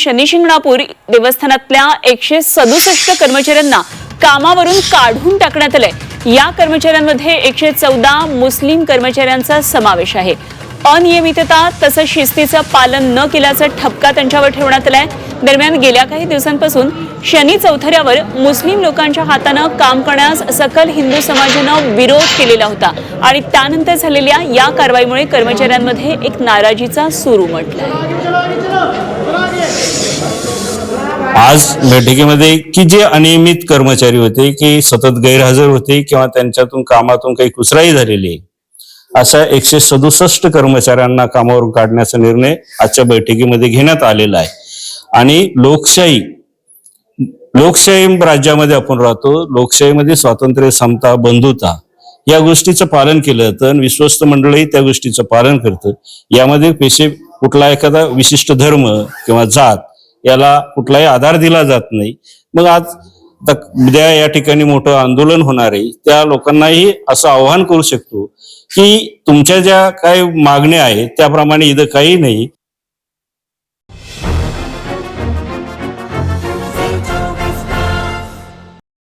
शनी शिंगणापूर देवस्थानातल्या एकशे सदुसष्ट कर्मचाऱ्यांना कामावरून काढून टाकण्यात आलंय. या कर्मचाऱ्यांमध्ये एकशे चौदा मुस्लिम कर्मचाऱ्यांचा समावेश आहे. अनियमितता तसंच शिस्तीचं पालन न केल्याचा ठपका त्यांच्यावर ठेवण्यात आलाय. दरम्यान गेल्या काही दिवसांपासून शनी चौथऱ्यावर मुस्लिम लोकांच्या हातानं काम करण्यास सकल हिंदू समाजानं विरोध केलेला होता आणि त्यानंतर झालेल्या या कारवाईमुळे कर्मचाऱ्यांमध्ये एक नाराजीचा सूर उमटलाय. आज बैठकीमध्ये की जे अनियमित कर्मचारी होते की सतत गैरहजर होते किंवा त्यांच्यातून कामातून काही कुसराई झालेली आहे अशा एकशे सदुसष्ट कर्मचाऱ्यांना कामावरून काढण्याचा निर्णय आजच्या बैठकीमध्ये घेण्यात आलेला आहे. आणि लोकशाही लोकशाही राज्यामध्ये आपण राहतो लोकशाहीमध्ये स्वातंत्र्य समता बंधुता या गोष्टीचं पालन केलं जातं आणि विश्वस्त मंडळही त्या गोष्टीचं पालन करतं. यामध्ये पेशे कुठला एखादा विशिष्ट धर्म किंवा जात याला कुठलाही आधार दिला जात नाही. मग आज उद्या या ठिकाणी मोठं आंदोलन होणार आहे. त्या लोकांनाही असं आव्हान करू शकतो की तुमच्या ज्या काही मागण्या आहेत त्याप्रमाणे इथं काही नाही.